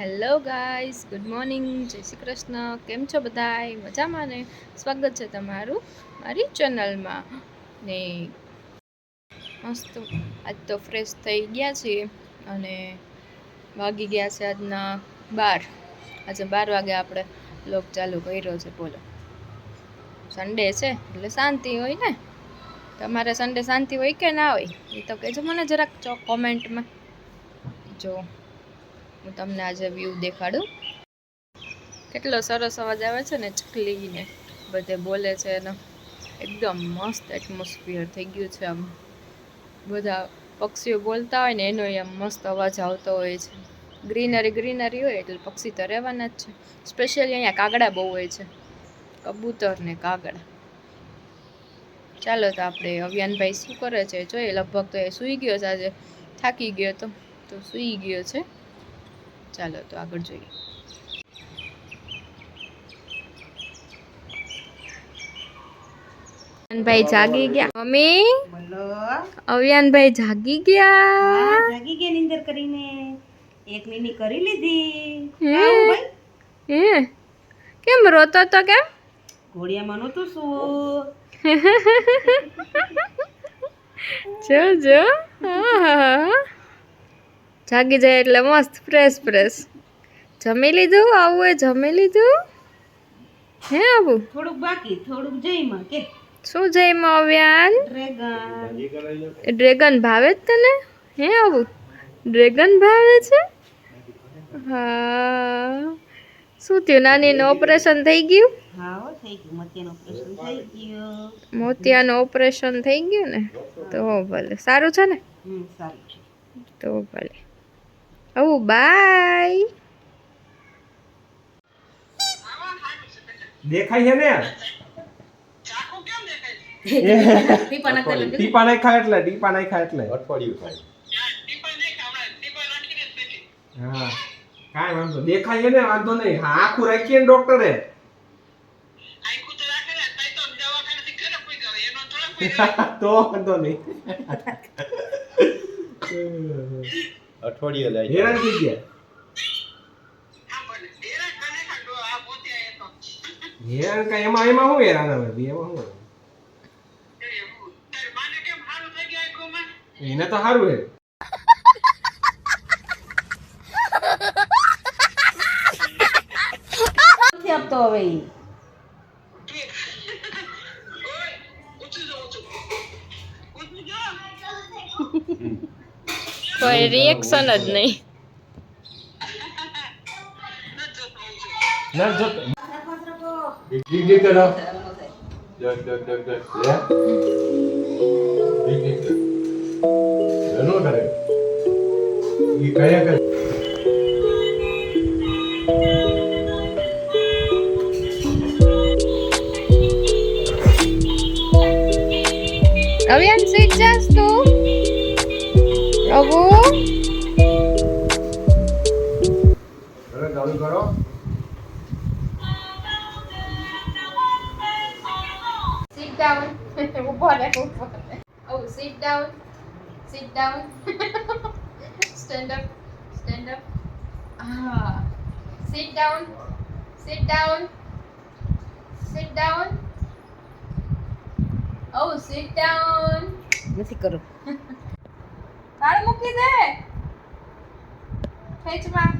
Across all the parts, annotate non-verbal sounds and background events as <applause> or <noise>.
Hello guys good morning જય શ્રી કૃષ્ણ. કેમ છો બધાય? મજામાં ને? સ્વાગત છે તમારું મારી ચેનલમાં. ને મસ્ત આજ તો ફ્રેશ થઈ ગયા છીએ અને વાગી ગયા છે આજના બાર. આજે બાર વાગે આપણે લોક ચાલુ કર્યો છે, બોલો. સન્ડે છે, એટલે શાંતિ હોય ને? તમારે સન્ડે શાંતિ હોય કે ના હોય? એ તો કહેજો મને જરાક ચો કોમેન્ટમાં જો. હું તમને આજે વ્યૂ દેખાડું. કેટલો સરસ અવાજ આવે છે ને, ચકલીને બધે બોલે છે એનો. એકદમ મસ્ત એટમોસ્ફિયર થઈ ગયું છે આમ. બધા પક્ષીઓ બોલતા હોય ને, એનો આમ મસ્ત અવાજ આવતો હોય છે. ગ્રીનરી ગ્રીનરી હોય એટલે પક્ષી તો રહેવાના જ છે. સ્પેશિયલી અહીંયા કાગડા બહુ હોય છે. કબૂતર ને કાગડા. ચાલો તો આપણે અવિયાનભાઈ શું કરે છે? જોઈએ, લગભગ તો એ સૂઈ ગયો છે આજે. થાકી ગયો તો. તો સૂઈ ગયો છે. ચાલો તો આગળ જોઈએ. ભાઈ જાગી ગયા. મમ્મી? અવિયાનભાઈ જાગી ગયા. જાગી ગયા નિંદર કરીને. એક મિની કરી લીધી. હે? હે? કેમ રોતો તો કેમ? ઘોડિયામાં નહોતું શું <laughs> જો જો. આહાહા. જાગી જાય એટલે મસ્ત ફ્રેશ ફ્રેશ જમી લીધું? આવું એ જમી લીધું? હે આવું થોડુંક બાકી થોડુંક જઈમાં કે? શું જઈમાં અવ્યાન? ડ્રેગન. ડ્રેગન ભાવે જ તને? હે આવું ડ્રેગન ભાવે છે? હા. શું થયું? નાનીનું ઓપરેશન થઈ ગયું? હા હો થઈ ગયું. મત્યાનું ઓપરેશન થઈ ગયું. મોતિયાનું ઓપરેશન થઈ ગયું ને? તો ભલે. સારું છે ને? સારું છે. તો ભલે. આવું bye. દેખાય છે ને? ટીપા નાખતા એટલે ટીપા એટલે એટલે. અઠવાડિયું થાય. હા. કાંઈ વાંધો દેખાય છે ને? વાંધો નહીં. હા આખું રાખીએ ને ડોક્ટરે. <laughs> તો વાંધો નહીં. <laughs> અઠવાડિયે લાય હેરાન થઈ ગયા. હેરાન કા એમાં એમાં શું હેરાન આવે? બી એમાં હું એને તો સારું હે. આપતો હવે ઈ. કોઈ રિએક્શન જ નહીં. ના જો ડીગ ડીગ કરો. ડગ ડગ ડગ ડગ લે. ડીગ ડીગ કર. કરે. ઈ કયા કરે? અવિયાન સુઈ જાસ તું? પ્રભુ હવે ચાલુ કરો sit down ઊભો રહે ઊભો રહે oh sit down sit down <laughs> stand up stand up ah sit down sit down sit down oh sit down નથી કરું <laughs> તાળ મૂકી દે. ખેંચમાં.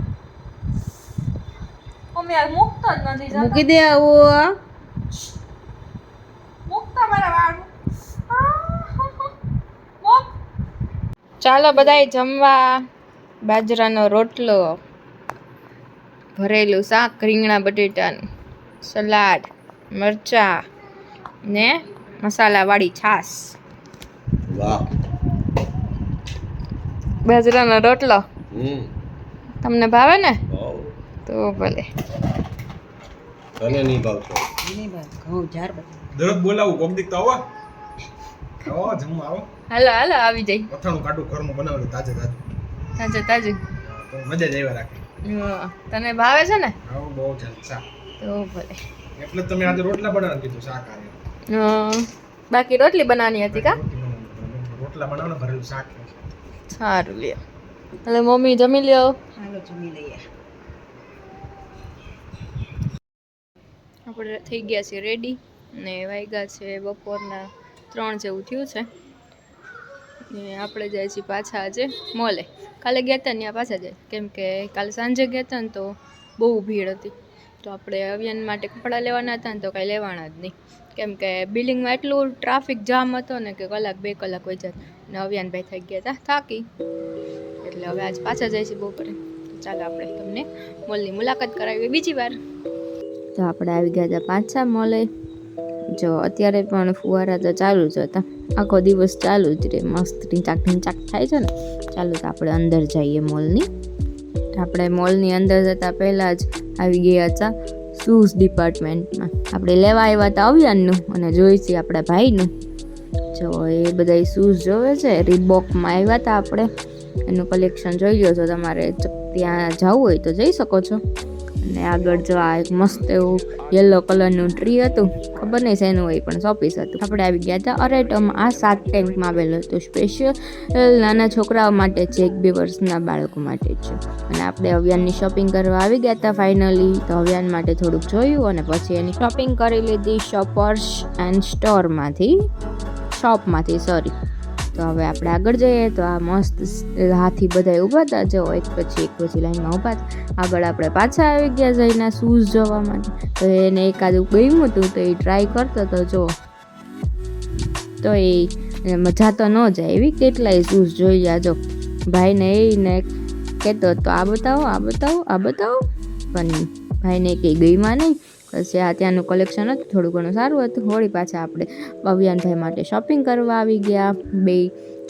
મમ્મી યાર મૂકતો જ નથી જતો. મૂકી દે આવું મૂકતો મારા વાળ. મૂક. ચાલો બધાય જમવા. બાજરાનો રોટલો. ભરેલું શાક રીંગણા બટેટાનું સલાડ મરચા ને મસાલાવાળી છાશ. વાહ. બાજરાનો રોટલો. હમ. તમને ભાવે ને? તો ભલે. તને નહીં ભાવતો. નહીં ભાઈ ઘઉં ઝાર દરરોજ બોલાવું કોક દીક આવો. આવો જમવા આવો. હાલો હાલો આવી જાય અથાણું કાઢું ઘરનું બનાવેલું તાજે તાજું. તાજે તાજું. મજા જ આવ્યા રાખે. તને ભાવે છે ને? આવું બહુ ચાલે તો ભલે. એટલે તમે આજે રોટલા બનાવવાનું કીધું શાક આવે હા. બાકી રોટલી બનાવવાની હતી કા? રોટલા બનાવવાનું ભરેલું શાક. સારું લ્યો એટલે મમ્મી જમી લ્યો. હાલો જમી લઈએ. આપણે થઈ ગયા છીએ રેડી ને વાગ્યા છે બપોરના ત્રણ જેવું થયું છે. ને આપણે જાય છીએ પાછા આજે મોલે. કાલે ગયા હતા ત્યાં પાછા જાય. કેમ કે કાલે સાંજે ગયા હતા ને તો બહુ ભીડ હતી. તો આપણે અવિયન માટે કપડાં લેવાના હતા ને તો કાંઈ લેવાના જ નહીં. કેમ કે બિલિંગમાં એટલું ટ્રાફિક જામ હતો ને કે કલાક બે કલાક વહી જાય ને અવ્યાનભાઈ થઈ ગયા હતા થાકી. એટલે હવે આજ પાછા જાય છે બપોરે ચાલો આપણે તમને મોલની મુલાકાત કરાવીએ બીજી વાર. તો આપણે આવી ગયા હતા પાછા મોલે. જો અત્યારે પણ ફુવારા તો ચાલુ જ હતા. આખો દિવસ ચાલુ જ રહે મસ્ત ઢીંચાક ઢીંચાક થાય છે ને. ચાલો તો આપણે અંદર જઈએ મોલની. આપણે મોલની અંદર જતાં પહેલાં જ આવી ગયા હતા શૂઝ ડિપાર્ટમેન્ટમાં. આપણે લેવા આવ્યા હતા અવિયાનનું અને જોઈશી આપણા ભાઈનું. જો એ બધા શૂઝ જોવે છે રીબોકમાં આવ્યા હતા આપણે. એનું કલેક્શન જોઈ લો છો તમારે. ત્યાં જવું હોય તો જઈ શકો છો. અને આગળ જો આ એક મસ્ત એવું યલો કલરનું ટ્રી હતું, ખબર નહીં શેનું હોય, પણ શોપીસ હતું. આપણે આવી ગયા હતા અરેટમ આ સાત ટેન્કમાં આવેલું હતું સ્પેશિયલ નાના છોકરાઓ માટે છે, એક બે વર્ષના બાળકો માટે છે. અને આપણે અવિયાનની શોપિંગ કરવા આવી ગયા હતા ફાઇનલી તો અવિયાન માટે થોડુંક જોયું અને પછી એની શોપિંગ કરી લીધી શોપર્સ એન્ડ સ્ટોરમાંથી શોપમાંથી સોરી તો હવે આપણે આગળ જઈએ તો આ મસ્ત હાથી બધા ઊભા હતા જો એક પછી એક પછી લાઈનમાં ઊભા આગળ આપણે પાછા આવી ગયા જઈને શૂઝ જોવા માટે. તો એને એકાદું ગયું હતું તો એ ટ્રાય કરતો હતો જો. તો એ મજા તો ન જાય એવી કેટલાય શૂઝ જોઈ જાજો ભાઈને એને કહેતો તો આ બતાવો આ બતાવો આ બતાવો. પણ ભાઈને કંઈ ગઈમાં નહીં. પછી આ ત્યાંનું કલેક્શન હતું થોડું ઘણું સારું હતું. હોળી પાછા આપણે ભવ્યાનભાઈ માટે શોપિંગ કરવા આવી ગયા. બે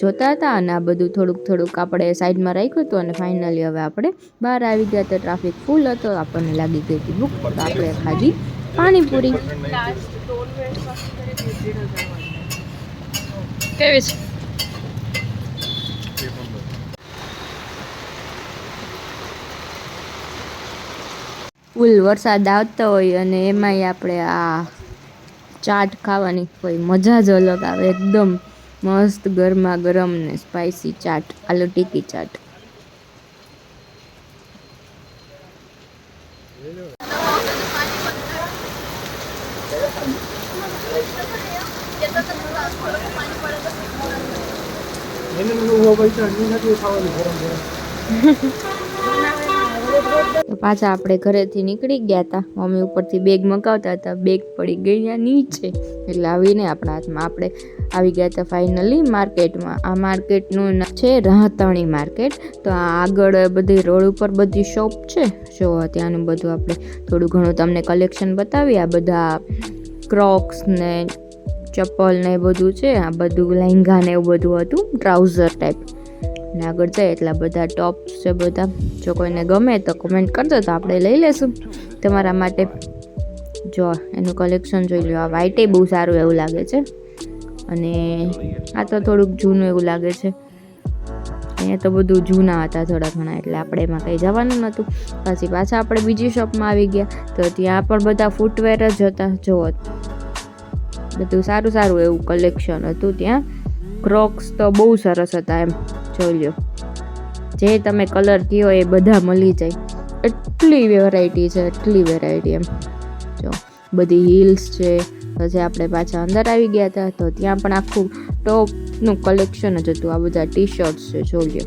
જોતા હતા અને આ બધું થોડુંક થોડુંક આપણે સાઈડમાં રાખ્યું હતું અને ફાઇનલી હવે આપણે બહાર આવી ગયા તો ટ્રાફિક ફૂલ હતો આપણને લાગી ગઈ હતી બુક તો આપણે ખાધી પાણીપુરી. કેવી છે? ફૂલ વરસાદ આવતો હોય અને એમાંય આપણે આ ચાટ ખાવાની કોઈ મજા જ અલગ આવે. એકદમ મસ્ત ગરમા ગરમ ને સ્પાઇસી ચાટ આલુ ટીકી ચાટ. <laughs> પાછા આપણે ઘરેથી નીકળી ગયા હતા મમ્મી ઉપરથી બેગ મગાવતા હતા. બેગ પડી ગઈ ત્યાં નીચે. એટલે આવીને આપણા હાથમાં આપણે આવી ગયા હતા ફાઇનલી માર્કેટમાં આ માર્કેટનું છે રાહતણી માર્કેટ તો આ આગળ બધી રોડ ઉપર બધી શોપ છે. જો ત્યાંનું બધું આપણે થોડું ઘણું તમને કલેક્શન બતાવી આ બધા ક્રોક્સ ને, ચપ્પલ ને બધું છે. આ બધું લહેંગા ને એવું બધું હતું. ટ્રાઉઝર ટાઈપ ને આગળ જાય એટલા બધા ટોપ્સ છે બધા. જો કોઈને ગમે તો કમેન્ટ કરજો તો આપણે લઈ લેશું. તમારા માટે જો એનું કલેક્શન જોઈ લો આ વ્હાઈટે બહુ સારું એવું લાગે છે. અને આ તો થોડુંક જૂનું એવું લાગે છે. અહીંયા તો બધું જૂના હતા થોડા ઘણા, એટલે આપણે એમાં કંઈ જવાનું નહોતું. પછી પાછા આપણે બીજી શોપમાં આવી ગયા. તો ત્યાં પણ બધા ફૂટવેર જ હતા. જુઓ. બધું સારું સારું એવું કલેક્શન હતું ત્યાં. ક્રોક્સ તો બહુ સરસ હતા એમ. જોઈ લો જે તમે કલર કયો એ બધા મળી જાય. એટલી વેરાયટી છે, એટલી વેરાયટી એમ. જો, બધી હિલ્સ છે. પછી આપણે પાછા અંદર આવી ગયા હતા, તો ત્યાં પણ આખું ટોપનું કલેક્શન જ હતું. આ બધા ટી શર્ટ્સ છે જોઈએ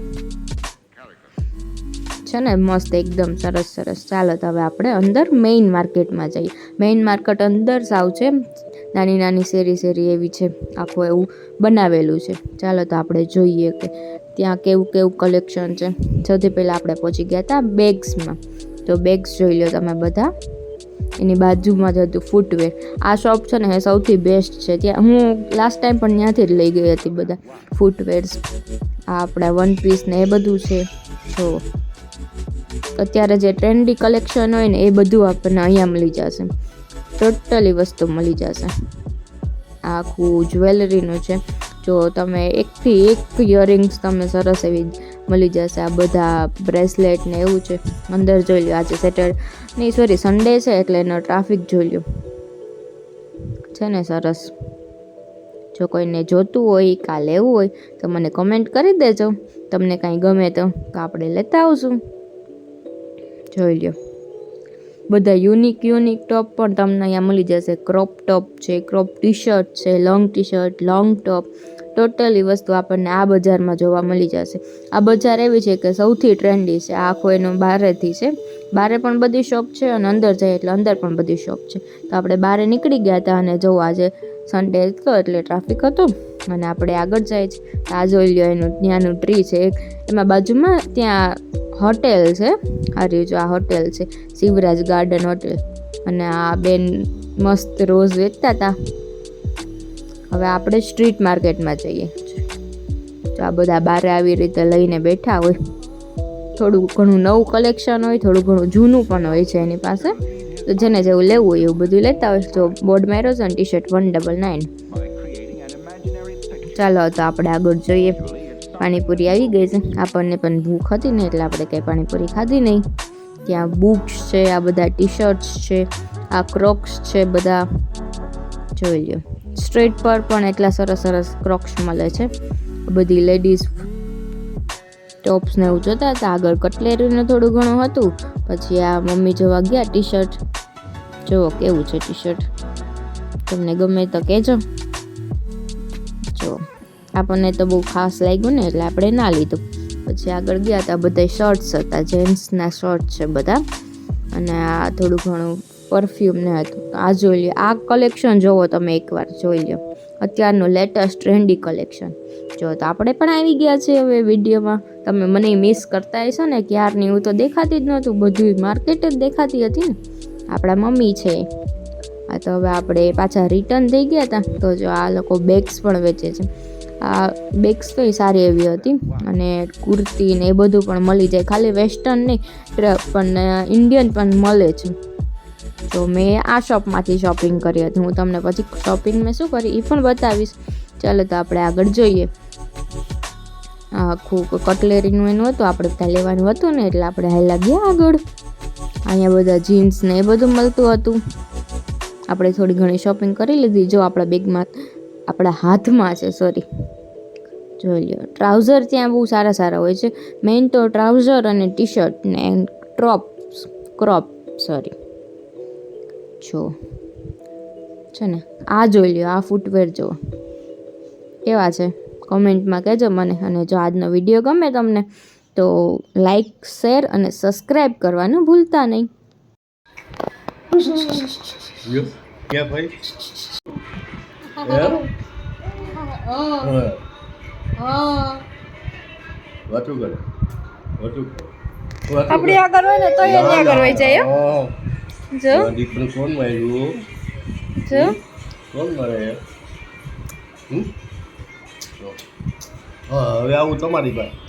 છે ને, મસ્ત એકદમ સરસ સરસ. ચાલો તો હવે આપણે અંદર મેઇન માર્કેટમાં જઈએ. મેઇન માર્કેટ અંદર સાવ છે નાની નાની, શેરી શેરી એવી છે. આખું એવું બનાવેલું છે. ચાલો તો આપણે જોઈએ કે ત્યાં કેવું કેવું કલેક્શન છે. સૌથી પહેલાં આપણે પહોંચી ગયા હતા બેગ્સમાં. તો બેગ્સ જોઈ લો તમે બધા. એની બાજુમાં જ હતું ફૂટવેર આ શોપ છે ને એ સૌથી બેસ્ટ છે. ત્યાં હું લાસ્ટ ટાઈમ પણ ત્યાંથી જ લઈ ગઈ હતી બધા ફૂટવેર્સ આ આપણા વન પીસ ને એ બધું છે. જો. અત્યારે જે ટ્રેન્ડી કલેક્શન હોય ને એ બધું આપણને અહીંયા મળી જશે. ટોટલી વસ્તુ મળી જશે. આખું જ્વેલરીનું છે. જો તમે એકથી એક ઇયરિંગ્સ તમને સરસ એવી મળી જશે. આ બધા બ્રેસલેટ ને એવું છે. અંદર જોઈ લો આજે સેટર નહીં સોરી સન્ડે છે, એટલે એનો ટ્રાફિક જોઈ લો છે ને, સરસ. જો કોઈને જોતું હોય, કાં લેવું હોય, તો મને કમેન્ટ કરી દેજો. તમને કાંઈ ગમે તો આપણે લેતા આવશું. જોઈ લ્યો. બધા યુનિક યુનિક ટોપ પણ તમને અહીંયા મળી જશે. ક્રોપ ટોપ છે ક્રોપ ટી શર્ટ છે long T shirt long top totally વસ્તુ આપણને આ બજારમાં જોવા મળી જશે. આ બજાર એવી છે કે સૌથી ટ્રેન્ડી છે. આખો એનો બારેથી છે. બારે પણ બધી શોપ છે અને અંદર જાય એટલે અંદર પણ બધી શોપ છે. તો આપણે બારે નીકળી ગયા હતા અને જો આજે સન્ડે હતો એટલે ટ્રાફિક હતો અને આપણે આગળ જાય છે. આ જોઈ લ્યો એનું ત્યાંનું ટ્રી છે. એમાં બાજુમાં ત્યાં હોટેલ છે. આ જો આ હોટેલ છે. Shivraj garden hotel. અને આ બેન મસ્ત રોઝ વેચતા હતા હવે આપણે સ્ટ્રીટ માર્કેટમાં જઈએ. તો આ બધા બારે આવી રીતે લઈને બેઠા હોય. થોડું ઘણું નવું કલેક્શન હોય, થોડું ઘણું જૂનું પણ હોય છે એની પાસે. તો જેને જેવું લેવું હોય એવું બધું લેતા હોય. તો બોર્ડ માર્યો છે T shirt one double nine. ચાલો તો આપણે આગળ જોઈએ. પાણીપુરી આવી ગઈ છે. આપણને પણ ભૂખ હતી ને એટલે આપણે કંઈ પાણીપુરી ખાધી નહીં. ત્યાં બુક્સ છે, આ બધા ટી શર્ટ્સ છે, આ ક્રોક્સ છે, બધા જોઈ લો સ્ટ્રીટ પર પણ એટલા સરસ સરસ ક્રોક્સ મળે છે. બધી લેડીઝ ટોપ્સ ને એવું જોતા હતા. આગળ કટલેરીનું થોડું ઘણું હતું. પછી આ મમ્મી જોવા ગયા ટી શર્ટ જુઓ કેવું છે ટી શર્ટ તમને ગમે તો કહેજો. આપણને તો બહુ ખાસ લાગ્યું ને એટલે આપણે ના લીધું. પછી આગળ ગયા હતા બધા શર્ટ્સ હતા જેન્ટ્સના શર્ટ છે બધા. અને આ થોડું ઘણું પરફ્યુમ ને હતું. આ જોઈ લો આ કલેક્શન જોવો તમે એકવાર, જોઈ લો અત્યારનું લેટેસ્ટ ટ્રેન્ડી કલેક્શન જો તો આપણે પણ આવી ગયા છે હવે વિડીયોમાં. તમે મને મિસ કરતા હશો ને ક્યારની હું તો દેખાતી જ નહોતું બધું માર્કેટ જ દેખાતી હતી ને. આપણા મમ્મી છે. આ તો હવે આપણે પાછા રિટર્ન થઈ ગયા હતા તો જો આ લોકો બેગ્સ પણ વેચે છે. આ બેગ્સ તો સારી એવી હતી. અને કુર્તી ને એ બધું પણ મળી જાય. ખાલી વેસ્ટર્ન નહીં પણ ઇન્ડિયન પણ મળે છે. તો મેં આ શોપમાંથી શોપિંગ કરી હતી. હું તમને પછી શોપિંગ મેં શું કરી? એ પણ બતાવીશ. ચાલો તો આપણે આગળ જોઈએ. આખું કટલેરીનું એનું હતું. આપણે ત્યાં લેવાનું હતું ને, એટલે આપણે હાલા ગયા આગળ. અહીંયા બધા જીન્સ ને એ બધું મળતું હતું. આપણે થોડી ઘણી શોપિંગ કરી લીધી. જો આપણા બેગમાં આપણા હાથમાં છે સોરી જોઈ લ્યો, ટ્રાઉઝર ત્યાં બહુ સારા સારા હોય છે. મેઇન તો ટ્રાઉઝર અને ટી શર્ટ ને ક્રોપ ક્રોપ સોરી જો, છે ને, આ જોઈ લ્યો, આ ફૂટવેર જુઓ. કેવા છે? કોમેન્ટમાં કહેજો મને, અને જો આજનો વીડિયો ગમે તમને, તો લાઈક શેર અને સબસ્ક્રાઈબ કરવાનું ભૂલતા નહીં. ભાઈ આપણે કરે. આગળ હોય ને તો ના, આગળ ના, જાય જો. દીકરો કોણ માર્યું જો. કોણ મારે? હમ? હા હવે આવું તમારી પાસે.